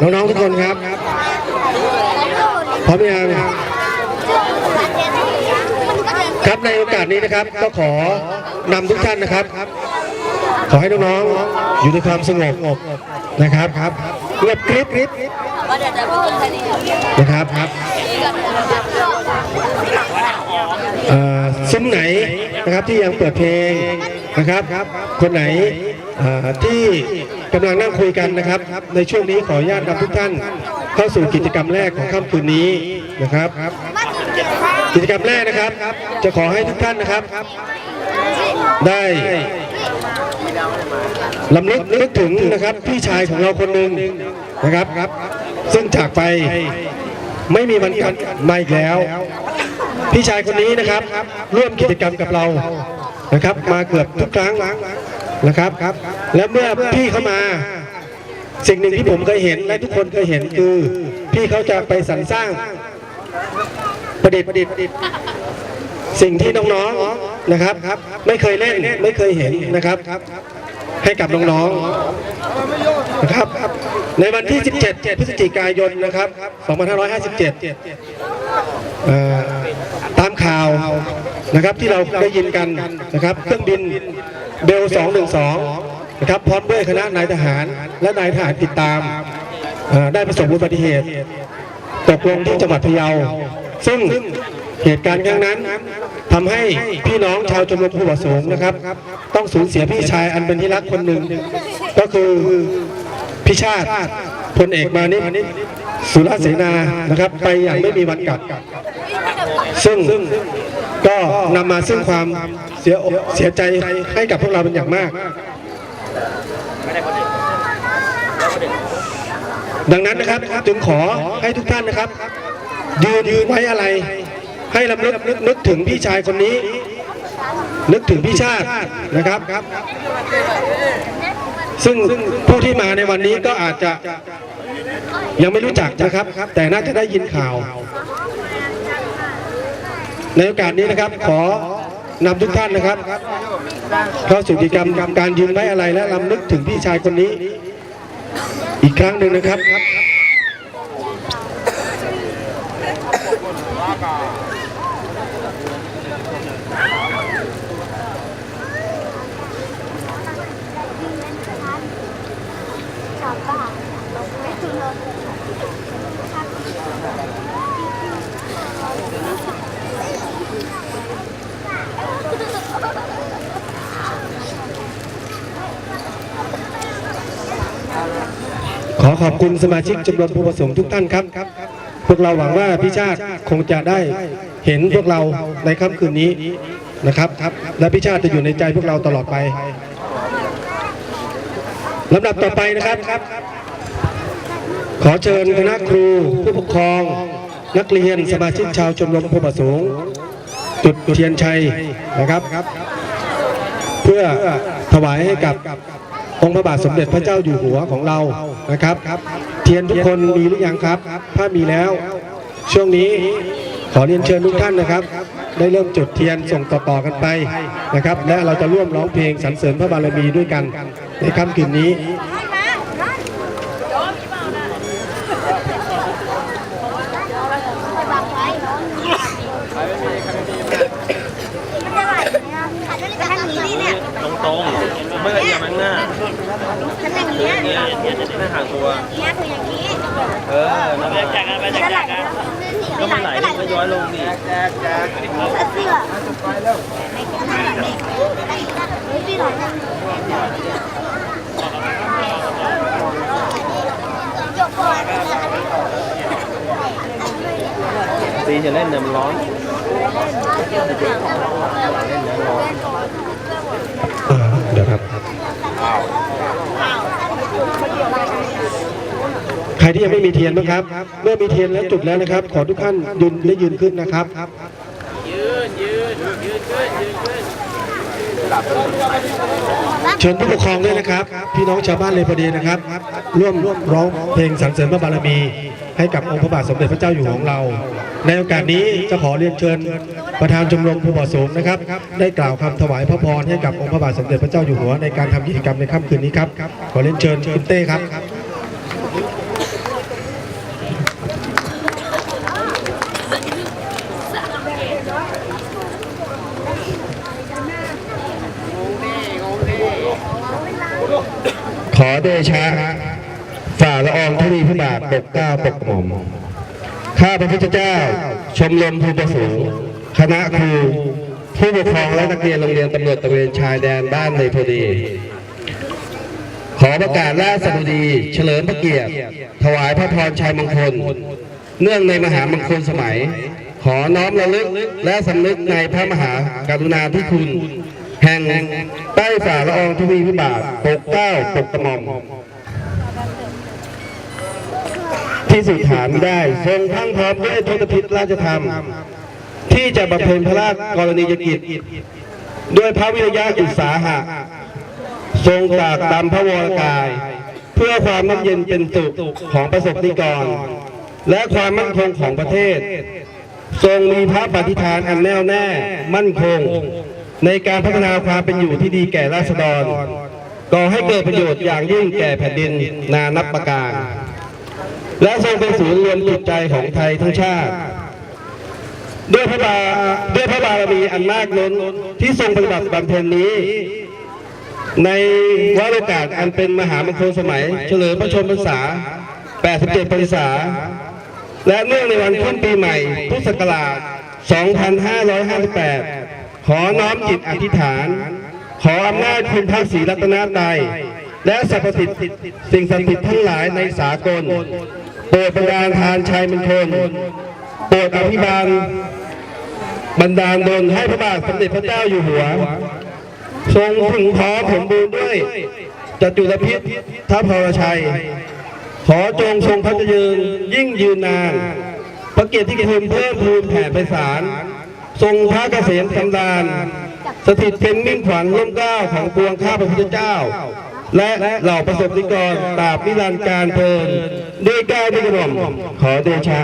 น้องๆทุกคนครับพร้อมยังครับในโอกาสนี้นะครับ ก็ขอนำทุกท่านนะครับ ขอให้น้องๆอยู่ในความสงบนะครับครับเงียบกริบกริบนะครับครับเอ่อซุ้มไหนนะครับที่ยังเปิดเพลงนะครับ คนไหนที่ กำลังนั่งคุยกันนะครับ ในช่วงนี้ขออนุญาตนำทุกท่าน เข้าสู่กิจกรรมแรกของค่ำคืนนี้นะครับ กิจกรรมแรกนะครับ จะขอให้ทุกท่านนะครับ ได้ลำลึกนึกถึงนะครับพี่ชายของเราคนหนึ่งนะครับ ซึ่งจากไปไม่มีวันกลับมาอีกแล้ว พี่ชายคนนี้นะครับ ร่วมกิจกรรมกับเรานะครับ มาเกือบทุกครั้ง นะครับ และเมื่อพี่เข้ามา สิ่งหนึ่งที่ผมเคยเห็นและทุกคนเคยเห็นคือ พี่เขาจะไปสรรสร้างประดิษฐ์ประดิษฐ์สิ่งที่น้องๆนะครับ ไม่เคยเล่นไม่เคยเห็นนะครับ ให้กับน้องๆนะครับ ในวันที่ 17 พฤศจิกายนนะครับ 2557เอ่อตามข่าวนะครับที่เราได้ยินกันนะครับ เครื่องบิน เบล 212 นะครับพร้อมด้วยคณะนายทหารและนายทหารติดตาม ได้ประสบอุบัติเหตุตกลงที่จังหวัดพะเยา ซึ่งเหตุการณ์ครั้งนั้นทำให้พี่น้องชาวชมรมผู้ประสงค์นะครับ ต้องสูญเสียพี่ชายอันเป็นที่รักคนหนึ่ง ก็คือพี่ชาติพลเอกมานิตสุรเสนานะครับ ไปอย่างไม่มีวันกลับ ซึ่ง ก็นำมาซึ่งความเสียอกเสียใจให้กับพวกเราเป็นอย่างมาก ดังนั้นนะครับจึงขอให้ทุกท่านนะครับ ยืนยืนไว้อะไร ให้ลำลึกนึกนึกถึงพี่ชายคนนี้ นึกถึงพี่ชาตินะครับซึ่งผู้ที่มาในวันนี้ก็อาจจะยังไม่รู้จักนะครับ แต่น่าจะได้ยินข่าว ในโอกาสนี้นะครับขอนำทุกท่านนะครับเข้าสู่กิจกรรมการยืนไว้อะไรและลำลึกถึงพี่ชายคนนี้ อีกครั้งหนึ่งนะครับ ขอบคุณสมาชิกชมรมผู้ประสงค์ทุกท่านครับ พวกเราหวังว่าพี่ชาติคงจะได้เห็นพวกเราในค่ำคืนนี้นะครับ และพี่ชาติจะอยู่ในใจพวกเราตลอดไปลำดับต่อไปนะครับ ขอเชิญคณะครู ผู้ปกครอง นักเรียนสมาชิกชาวชมรมผู้ประสงค์จุดเทียนชัยนะครับ เพื่อถวายให้กับองค์พระบาทสมเด็จพระเจ้าอยู่หัวของเรา นะครับ เทียนทุกคนมีหรือยังครับ ถ้ามีแล้ว ช่วงนี้ขอเรียนเชิญทุกท่านนะครับ ได้เริ่มจุดเทียนส่งต่อๆกันไปนะครับ และเราจะร่วมร้องเพลงสรรเสริญพระบารมีด้วยกันในค่ำคืนนี้ ตรงตรงๆไม่ละเอียดมั้งหน้า ฉันอย่างนี้ย เนี่ยเนี่ยจะได้หางตัว เนี่ยคืออย่างนี้เออนั่นแหละจากกันไปจากกันก็มันไหลก็ย้อยลงนี่เสื้อเสื้อพี่หลานจบก่อนตีจะเล่นเนี่ยมันร้อนอ่าเดี๋ยวครับ ใคร ที่ยังไม่มีเทียนบ้างครับ เมื่อมีเทียนแล้วจุดแล้วนะครับ ขอทุกท่านยืนได้ยืนขึ้นนะครับเชิญผู้ปกครองด้วยนะครับ พี่น้องชาวบ้านเลยพอดีนะครับ ร่วมร้องเพลงสรรเสริญพระบารมี ให้กับองค์พระบาทสมเด็จพระเจ้าอยู่หัวของเรา ในโอกาสนี้จะขอเรียนเชิญประธานชมรมผู้ประสงค์นะครับ ได้กล่าวคำถวายพระพรให้กับองค์พระบาทสมเด็จพระเจ้าอยู่หัวในการทำกิจกรรมในค่ำคืนนี้ครับขอเรียนเชิญคุณเต้ครับ ขอเดชะฝ่าละอองธุลีพระบาทปกเก้าปกหม่อมข้าพระพุทธเจ้า ชมรมภูประสูงคณะครูผู้ปกครองและนักเรียนโรงเรียนตำรวจตะเวนชายแดนบ้านในพอดี ขอประกาศราชสดุดี เฉลิมพระเกียรติ ถวายพระพรชัยมงคล เนื่องในมหามงคลสมัย ขอน้อมระลึกและสำนึกในพระมหากรุณาธิคุณ แห่งใต้ฝ่าละอองธุลีพิบาทปกเก้าปกกระหม่อมที่สุดฐานได้ทรงพรังพร้อมด้วยทศพิธราชธรรม ที่จะบำเพ็ญพระราชกรณียกิจ ด้วยพระวิริยะอุตสาหะ ทรงตากตำพระวรกาย เพื่อความมั่นเย็นเป็นสุขของประสบนิกร และความมั่นคงของประเทศ ทรงมีพระปฏิฐานอันแน่วแน่มั่นคง ในการพัฒนาความเป็นอยู่ที่ดีแก่ราษฎรก่อให้เกิดประโยชน์อย่างยิ่งแก่แผ่นดินนานับประการ และทรงเป็นศูนย์รวมจิตใจของไทยทั้งชาติ ด้วยพระบาด้วยพระบารมีอันมากล้นที่ทรงปฏิบัติบำเพ็ญนี้ ในวาระโอกาสอันเป็นมหามงคลสมัย เฉลิมพระชนมพรรษา 87 พรรษา และเนื่องในวันขึ้นปีใหม่พุทธศักราช 2558 ขอน้อมจิตอธิษฐาน ขออำนาจคุณพระศรีรัตนตรัยและสรรพสิทธิ์สิ่งศักดิ์สิทธิ์ทั้งหลายในสากลโปรดประทานทานชัยมงคลโปรดอภิบาลบันดาลดลให้พระบาทสมเด็จพระเจ้าอยู่หัว ทรงถึงพร้อมสมบูรณ์ด้วยจตุรพิษทัพพรชัย ขอจงทรงพระเจริญยิ่งยืนนาน พระเกียรติคุณเพิ่มพูนแผ่ไพศาล ทรงพระเกษมสำรานสถิตเป็นมิ่งขวัญร่มเกล้าของปวงข้าพระพุทธเจ้า และเหล่าประสบนิกรตราบนิรันดร์การเพลินด้วยกล้าด้วยกระหม่อมขอเดชะ